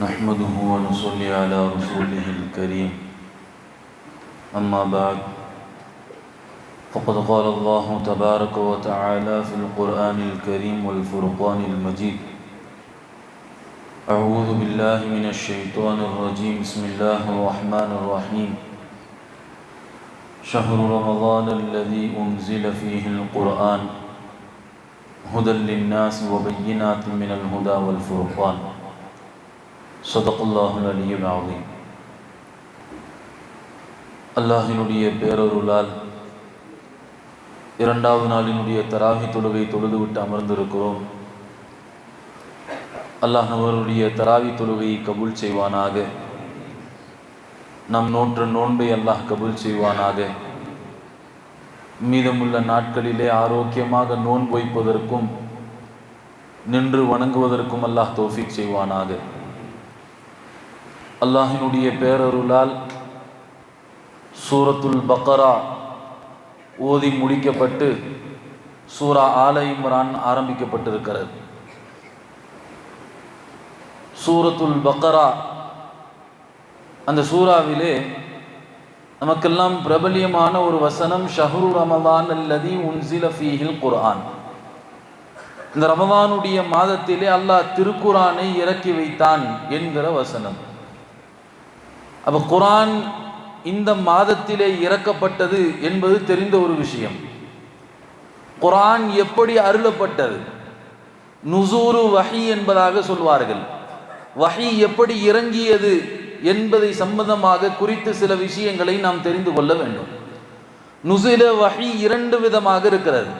نحمده ونصلي على رسوله الكريم. أما بعد فقد قال الله تبارك وتعالى في القرآن الكريم والفرقان المجيد أعوذ بالله من الشيطان الرجيم. بسم الله الرحمن الرحيم. شهر رمضان الذي أنزل فيه القرآن هدى للناس وبينات من الهدى والفرقان. صدق الله العلي العظيم அல்லாஹினுடைய பேரருளால் இரண்டாவது நாளினுடைய தராகி தொழுகை தொழுதுவிட்டு அமர்ந்திருக்கிறோம் அல்லாஹ் அவருடைய தராவி தொழுகையை கபூல் செய்வானாக நம் நோற்ற நோன்பை அல்லாஹ் கபூல் செய்வானாக மீதமுள்ள நாட்களிலே ஆரோக்கியமாக நோன்பு வைப்பதற்கும் நின்று வணங்குவதற்கும் அல்லாஹ் தோஃபிக் செய்வானாக அல்லாஹினுடைய பேரருளால் சூரத்துல் பக்கரா ஓதி முடிக்கப்பட்டு சூரா ஆல இம்ரான் ஆரம்பிக்கப்பட்டிருக்கிறது. சூரத்துல் பக்கரா அந்த சூறாவிலே நமக்கெல்லாம் பிரபலியமான ஒரு வசனம் ஷஹரு ரமதான் அல்லதி உன்சில ஃபீஹில் குர்ஆன். இந்த ரமதானுடைய மாதத்திலே அல்லாஹ் திருக்குரானை இறக்கி வைத்தான் என்கிற வசனம். அப்போ குரான் இந்த மாதத்திலே இறக்கப்பட்டது என்பது தெரிந்த ஒரு விஷயம். குரான் எப்படி அருளப்பட்டது? நுசூரு வஹி என்பதாக சொல்வார்கள். வஹி எப்படி இறங்கியது என்பதை சம்பந்தமாக குறித்து சில விஷயங்களை நாம் தெரிந்து கொள்ள வேண்டும். நுசில வஹி இரண்டு விதமாக இருக்கிறது.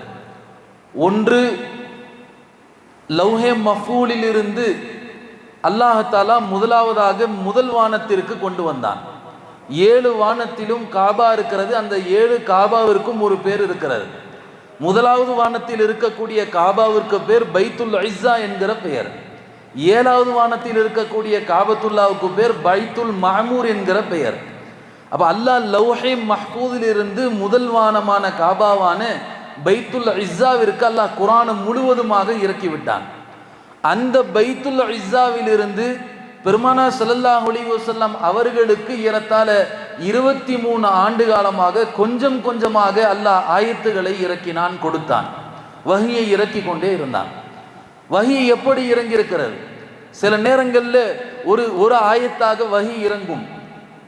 ஒன்று லௌஹே மஃபூலில் இருந்து அல்லாஹாலா முதலாவதாக முதல் வானத்திற்கு கொண்டு வந்தான். ஏழு வானத்திலும் காபா இருக்கிறது. அந்த ஏழு காபாவிற்கும் ஒரு பேர் இருக்கிறது. முதலாவது வானத்தில் இருக்கக்கூடிய காபாவிற்கு பேர் பைத்துல் ஐஸா என்கிற பெயர். ஏழாவது வானத்தில் இருக்கக்கூடிய காபத்துல்லாவுக்கு பேர் பைத்துல் மஹமூர் என்கிற பெயர். அப்போ அல்லாஹ் லௌஹே மஹ்பூதில் இருந்து முதல் வானமான காபாவான பைத்துல் இஸ்ஸாவிற்கு அல்லாஹ் குரானை முழுவதுமாக இறக்கி விட்டான் அந்த பைத்துல் இஸ்ஸாவிலிருந்து பெருமானா சல்லல்லாஹ் அலி வசல்லாம் அவர்களுக்கு ஏறத்தாழ இருபத்தி மூணு ஆண்டு காலமாக கொஞ்சம் கொஞ்சமாக அல்லாஹ் ஆயத்துகளை இறக்கினான் கொடுத்தான். வகியை இறக்கி கொண்டே இருந்தான். வகி எப்படி இறங்கியிருக்கிறது? சில நேரங்களில் ஒரு ஒரு ஆயத்தாக வகி இறங்கும்.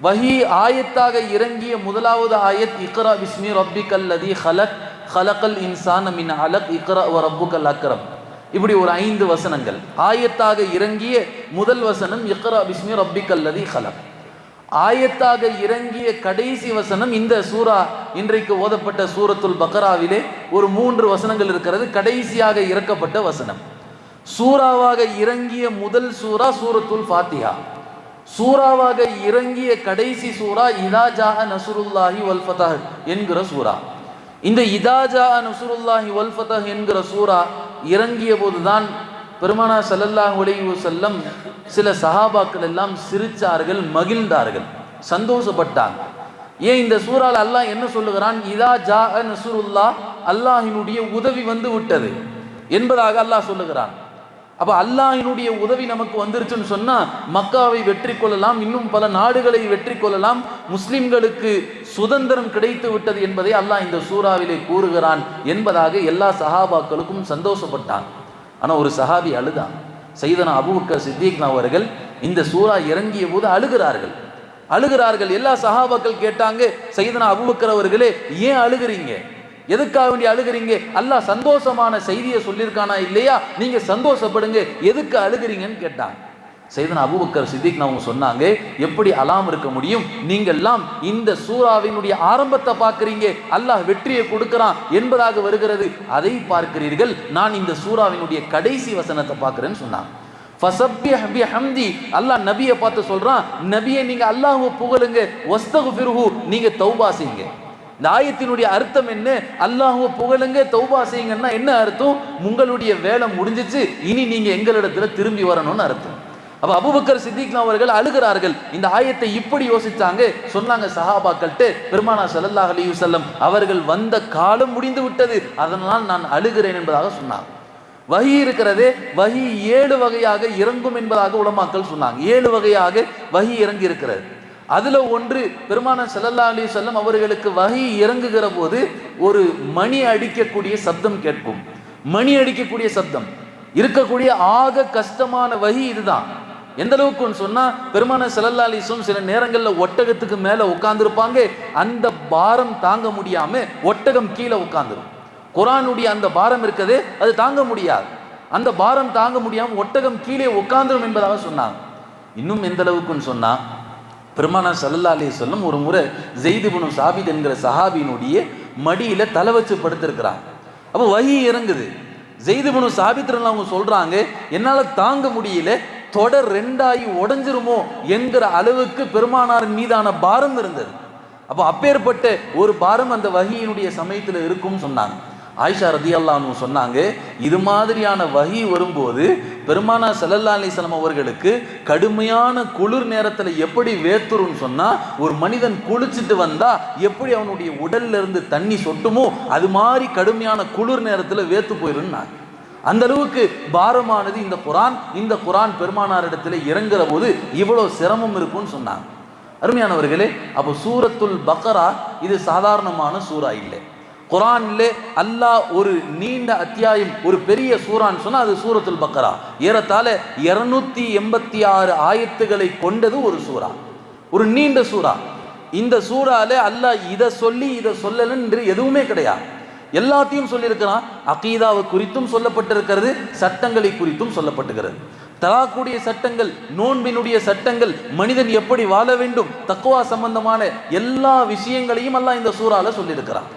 வகி ஆயத்தாக இறங்கிய முதலாவது ஆயத் இக்ரா விஸ்மி ரப்பிக் அல்லதி ஹலக் ஹலக்கல் இன்சான் மின் அலக் இக்ரா வ ரப்புக்கல் அக்ரம். இப்படி ஒரு ஐந்து வசனங்கள். ஆயத்தாக இறங்கிய முதல் வசனம் இக்ரா பிஸ்மி ரப்பிக் அல்லதி ஆயத்தாக இறங்கிய கடைசி வசனம் இந்த சூரா இன்றைக்கு ஓதப்பட்ட சூரத்துல் பக்ராவிலே ஒரு மூன்று வசனங்கள் இருக்கிறது கடைசியாக இறக்கப்பட்ட வசனம். சூறாவாக இறங்கிய முதல் சூரா சூரத்துல் ஃபாத்தியா சூறாவாக இறங்கிய கடைசி சூரா இதாஜாக நசுருல்லாஹி வல்ஃபதாஹ் என்கிற சூரா. இந்த இதாஜா நசுருல்லாஹி வல்ஃபதஹ் என்கிற சூரா இறங்கிய போதுதான் பெருமானா சல்லல்லாஹ் உலைவு செல்லம் சில சஹாபாக்கள் எல்லாம் சிரித்தார்கள் மகிழ்ந்தார்கள் சந்தோஷப்பட்டாங்க. ஏன் இந்த சூறால் அல்லாஹ் என்ன சொல்லுகிறான்? இதா ஜா நசுருல்லா அல்லாஹினுடைய உதவி வந்து விட்டது என்பதாக அல்லாஹ் சொல்லுகிறான். அப்போ அல்லாஹினுடைய உதவி நமக்கு வந்துருச்சுன்னு சொன்னால் மக்காவை வெற்றி கொள்ளலாம் இன்னும் பல நாடுகளை வெற்றி கொள்ளலாம். முஸ்லிம்களுக்கு சுதந்திரம் கிடைத்து விட்டது என்பதை அல்லாஹ் இந்த சூறாவிலே கூறுகிறான் என்பதாக எல்லா சஹாபாக்களுக்கும் சந்தோஷப்பட்டான். ஆனால் ஒரு சஹாபி அழுதான் சைதனா அபுபக்கர் சித்திக்னா அவர்கள் இந்த சூறா இறங்கிய போது அழுகிறார்கள். அழுகிறார்கள். எல்லா சஹாபாக்கள் கேட்டாங்க சைதனா அபுபக்கர் அவர்களே ஏன் அழுகிறீங்க? எதுக்காக வேண்டி அழுகிறீங்க? அல்லாஹ் சந்தோஷமான செய்தியை சொல்லியிருக்கானா இல்லையா? நீங்க சந்தோஷப்படுங்க. எதுக்கு அழுகிறீங்கன்னு கேட்டாங்க செய்தன அபுபக்கர் சித்திக் அவங்க சொன்னாங்க எப்படி அலாம் இருக்க முடியும்? நீங்கள்லாம் இந்த சூறாவினுடைய ஆரம்பத்தை பார்க்குறீங்க. அல்லாஹ் வெற்றியை கொடுக்கிறான் என்பதாக வருகிறது. அதை பார்க்கிறீர்கள். நான் இந்த சூறாவினுடைய கடைசி வசனத்தை பார்க்குறேன்னு சொன்னாங்க அல்லாஹ் நபியை பார்த்து சொல்றான் நபியை நீங்க அல்லாஹ் புகழுங்க. வஸ்தகு பிறகு நீங்க தௌபா செய்யுங்க. இந்த ஆயத்தினுடைய அர்த்தம் என்ன? அல்லாஹுவ புகழுங்க தௌபா செய்யுங்கன்னா என்ன அர்த்தம்? உங்களுடைய வேலை முடிஞ்சிச்சு இனி நீங்க எங்களிடத்துல திரும்பி வரணும்னு அர்த்தம். அப்ப அபுபக்கர் சித்திக்லாம் அவர்கள் அழுகிறார்கள். இந்த ஆயத்தை இப்படி யோசிச்சாங்க. சொன்னாங்க சஹாபாக்கள்ட்டு பெருமானா சல்லல்லாஹ் அலைஹி அவர்கள் வந்த காலம் முடிந்து விட்டது அதனால் நான் அழுகிறேன் என்பதாக சொன்னார் வகி இருக்கிறதே வஹி ஏழு வகையாக இறங்கும் என்பதாக உலமாக்கள் சொன்னாங்க. ஏழு வகையாக வகி இறங்கி இருக்கிறது அதில் ஒன்று பெருமான செல்லல்லா அலி செல்லம் அவர்களுக்கு வகை இறங்குகிற போது ஒரு மணி அடிக்கக்கூடிய சப்தம் கேட்கும். மணி அடிக்கக்கூடிய சப்தம். இருக்கக்கூடிய ஆக கஷ்டமான வகி இதுதான். எந்த அளவுக்குன்னு சொன்னா பெருமான ஸல்லல்லாஹு சில நேரங்களில் ஒட்டகத்துக்கு மேலே உட்காந்துருப்பாங்க அந்த பாரம் தாங்க முடியாம ஒட்டகம் கீழே உட்காந்துரும் குரானுடைய அந்த பாரம் இருக்கதே அது தாங்க முடியாது. அந்த பாரம் தாங்க முடியாமல் ஒட்டகம் கீழே உட்காந்துரும் என்பதாக சொன்னாங்க. இன்னும் எந்த அளவுக்குன்னு சொன்னா பெருமானா சல்லல்லா அலி சொல்லும் ஒரு முறை ஜெய்துபுனு சாபித் என்கிற சஹாபியினுடைய மடியில தலை வச்சு படுத்திருக்கிறான் அப்போ வகி இறங்குது. ஜெய்துபுனு சாபித்திரன் அவங்க சொல்றாங்க என்னால் தாங்க முடியல தொடர் ரெண்டாயி உடஞ்சிருமோ என்கிற அளவுக்கு பெருமானாரின் மீதான பாரம் இருந்தது. அப்போ அப்பேற்பட்ட ஒரு பாரம் அந்த வகியினுடைய சமயத்தில் இருக்கும்னு சொன்னாங்க. ஆயிஷா ரதி அல்லான்னு சொன்னாங்க இது மாதிரியான வகி வரும்போது பெருமானா சல்லல்லா அலிஸ்லாம் அவர்களுக்கு கடுமையான குளிர் நேரத்தில் எப்படி வேத்துருன்னு சொன்னா ஒரு மனிதன் குளிச்சுட்டு வந்தா எப்படி அவனுடைய உடல்ல இருந்து தண்ணி சொட்டுமோ அது மாதிரி கடுமையான குளிர் நேரத்தில் வேத்து போயிருந்தாங்க அந்த அளவுக்கு பாரமானது இந்த குரான் இந்த குரான் பெருமானாரிடத்தில் இறங்குற போது இவ்வளோ சிரமம் இருக்கும்னு சொன்னாங்க. அருமையானவர்களே அப்போ சூரத்துல் பக்கரா இது சாதாரணமான சூறா இல்லை. குரான்ல அல்லாஹ் ஒரு நீண்ட அத்தியாயம் ஒரு பெரிய சூறான்னு சொன்னால் அது சூரத்துல் பக்கரா. ஏறத்தாழ இரநூத்தி எண்பத்தி ஆறு ஆயத்துக்களை கொண்டது ஒரு சூறா. ஒரு நீண்ட சூறா. இந்த சூறால அல்லாஹ் இதை சொல்லி இதை சொல்லலன்னு எதுவுமே கிடையாது. எல்லாத்தையும் சொல்லியிருக்கிறான். அகீதாவை குறித்தும் சொல்லப்பட்டிருக்கிறது சட்டங்களை குறித்தும் சொல்லப்பட்டுகிறது. தலாக்குடைய சட்டங்கள் நோன்பினுடைய சட்டங்கள் மனிதன் எப்படி வாழ வேண்டும் தக்குவா சம்பந்தமான எல்லா விஷயங்களையும் அல்லாஹ் இந்த சூறால சொல்லியிருக்கிறான்.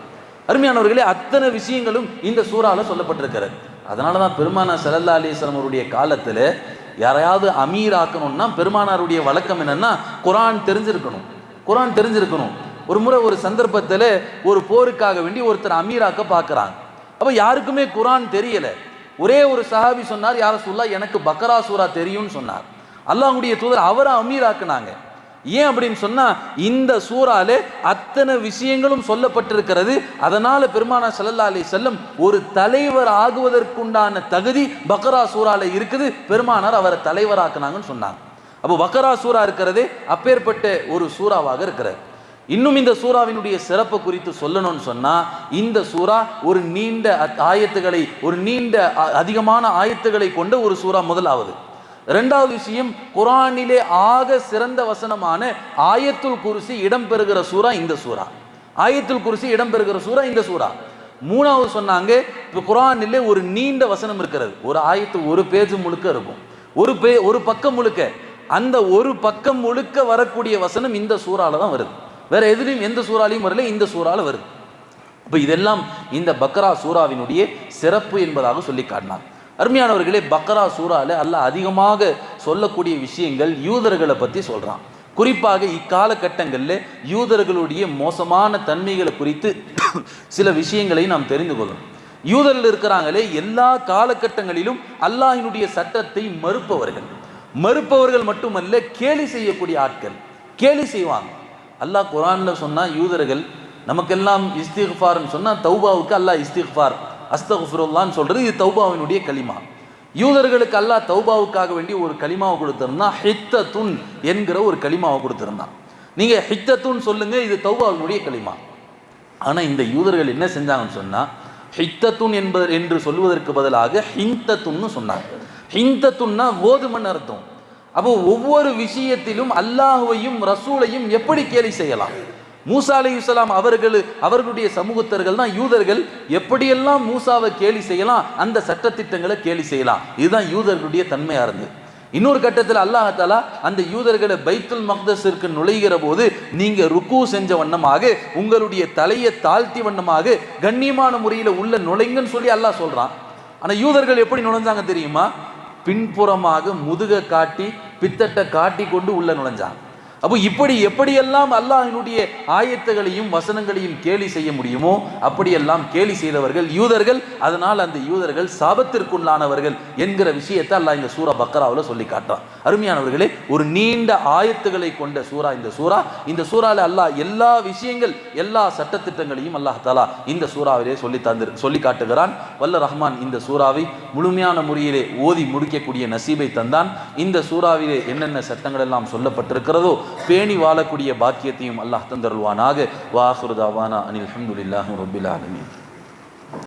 அருமையானவர்களே அத்தனை விஷயங்களும் இந்த சூறால சொல்லப்பட்டிருக்கிறது. அதனால தான் பெருமானா சல்லல்லா அலிஸ்லாம் அவருடைய காலத்தில் யாரையாவது அமீர் ஆக்கணும்னா பெருமானாருடைய வழக்கம் என்னன்னா குரான் தெரிஞ்சிருக்கணும். குரான் தெரிஞ்சிருக்கணும். ஒரு முறை ஒரு சந்தர்ப்பத்தில் ஒரு போருக்காக வேண்டி ஒருத்தர் அமீராக்க பார்க்குறாங்க. அப்போ யாருக்குமே குரான் தெரியலை. ஒரே ஒரு சஹாபி சொன்னார் யார சொல்லா எனக்கு பக்கரா சூரா தெரியும்னு சொன்னார். அல்லாஹ்வுடைய தூதர் அவரை அமீராக்குனாங்க ஏன் அப்படின்னு சொன்னா இந்த சூறாலே அத்தனை விஷயங்களும் சொல்லப்பட்டிருக்கிறது. அதனால பெருமானா ஸல்லல்லாஹு அலி செல்லம் ஒரு தலைவர் ஆகுவதற்குண்டான தகுதி பக்ரா சூறால இருக்குது. பெருமானார் அவரை தலைவராக்குனாங்கன்னு சொன்னாங்க. அப்போ பக்ரா சூறா இருக்கிறதே அப்பேற்பட்ட ஒரு சூறாவாக இருக்கிறது. இன்னும் இந்த சூறாவினுடைய சிறப்பு குறித்து சொல்லணும்னு சொன்னா இந்த சூறா ஒரு நீண்ட அத்- ஆயத்துகளை ஒரு நீண்ட அதிகமான ஆயத்துகளை கொண்ட ஒரு சூறா முதலாவது. ரெண்டாவது விஷயம் குரானிலே ஆக சிறந்த வசனமான ஆயத்துல் குருசி இடம்பெறுகிற சூறா இந்த சூறா. ஆயத்துல் குருசி இடம்பெறுகிற சூறா இந்த சூறா. மூணாவது சொன்னாங்க இப்போ குரானிலே ஒரு நீண்ட வசனம் இருக்கிறது. ஒரு ஆயத்து ஒரு பேஜ் முழுக்க இருக்கும். ஒரு பே ஒரு பக்கம் முழுக்க. அந்த ஒரு பக்கம் முழுக்க வரக்கூடிய வசனம் இந்த சூறால தான் வருது. வேற எதுலையும் எந்த சூறாலையும் வரல இந்த சூறால வருது. அப்போ இதெல்லாம் இந்த பக்ரா சூறாவினுடைய சிறப்பு என்பதாக சொல்லி காட்டினாங்க. அருமையானவர்களே பக்ரா சூறால அல்லாஹ் அதிகமாக சொல்லக்கூடிய விஷயங்கள் யூதர்களை பற்றி சொல்கிறான் குறிப்பாக இக்காலகட்டங்களில் யூதர்களுடைய மோசமான தன்மைகளை குறித்து சில விஷயங்களை நாம் தெரிந்து கொள்ளணும். யூதர்கள் இருக்கிறாங்களே எல்லா காலகட்டங்களிலும் அல்லாஹினுடைய சட்டத்தை மறுப்பவர்கள். மறுப்பவர்கள் மட்டுமல்ல கேலி செய்யக்கூடிய ஆட்கள். கேலி செய்வாங்க. அல்லாஹ் குரான்ல சொன்னா யூதர்கள் நமக்கெல்லாம் இஸ்திஃபார்னு சொன்னால் தௌபாவுக்கு அல்லாஹ் இஸ்திஃபார் அஸ்தகுஃபுருல்லான்னு சொல்கிறது இது தௌபாவினுடைய களிமா. யூதர்களுக்கு அல்லாஹ் தௌபாவுக்காக வேண்டி ஒரு களிமாவை கொடுத்திருந்தான். ஹித்தத்துன் என்கிற ஒரு களிமாவை கொடுத்துருந்தான். நீங்கள் ஹித்தத்துன் சொல்லுங்கள் இது தௌபாவினுடைய களிமா. ஆனால் இந்த யூதர்கள் என்ன செஞ்சாங்கன்னு சொன்னா ஹித்தத்துன் என்பது என்று சொல்வதற்கு பதிலாக ஹிந்தத்துன்னு சொன்னாங்க. ஹிந்தத்துன்னா கோதுமன் அர்த்தம். அப்போ ஒவ்வொரு விஷயத்திலும் அல்லாஹுவையும் ரசூலையும் எப்படி கேலி செய்யலாம்? மூசா அலைஹிஸ்ஸலாம் அவர்கள் அவர்களுடைய சமூகத்தர்கள் தான் யூதர்கள். எப்படியெல்லாம் மூசாவை கேலி செய்யலாம் அந்த சட்டத்திட்டங்களை கேலி செய்யலாம். இதுதான் யூதர்களுடைய தன்மையாக இருந்தது. இன்னொரு கட்டத்தில் அல்லாஹாலா அந்த யூதர்களை பைத்துல் மக்தஸிற்கு நுழைகிற போது நீங்கள் ருக்கு செஞ்ச வண்ணமாக உங்களுடைய தலையை தாழ்த்தி வண்ணமாக கண்ணியமான முறையில் உள்ள நுழைங்கன்னு சொல்லி அல்லாஹ் சொல்கிறான் ஆனால் யூதர்கள் எப்படி நுழைஞ்சாங்க தெரியுமா? பின்புறமாக முதுக காட்டி பித்தட்டை காட்டி கொண்டு உள்ள நுழைஞ்சாங்க. அப்போ இப்படி எப்படியெல்லாம் அல்லாஹினுடைய ஆயத்துகளையும் வசனங்களையும் கேலி செய்ய முடியுமோ அப்படியெல்லாம் கேலி செய்தவர்கள் யூதர்கள். அதனால் அந்த யூதர்கள் சாபத்திற்குள்ளானவர்கள் என்கிற விஷயத்தை அல்லாஹ் இந்த சூரா பக்கராவில் சொல்லி காட்டுறான். அருமையானவர்களே ஒரு நீண்ட ஆயத்துகளை கொண்ட சூரா இந்த சூரா. இந்த சூறால அல்லாஹ் எல்லா விஷயங்கள் எல்லா சட்டத்திட்டங்களையும் அல்லாஹ் தாலா இந்த சூறாவிலே சொல்லி தந்து சொல்லி காட்டுகிறான். வல்ல ரஹ்மான் இந்த சூறாவை முழுமையான முறையிலே ஓதி முடிக்கக்கூடிய நசீபை தந்தான். இந்த சூறாவிலே என்னென்ன சட்டங்கள் எல்லாம் சொல்லப்பட்டிருக்கிறதோ பேணி வாழக்கூடிய பாக்கியத்தையும் அல்லாஹ் தந்தருள்வானாக. வாஹுருதாவானா அனில் அஹமதுல்லாஹு ரபில் ஆலமீன்.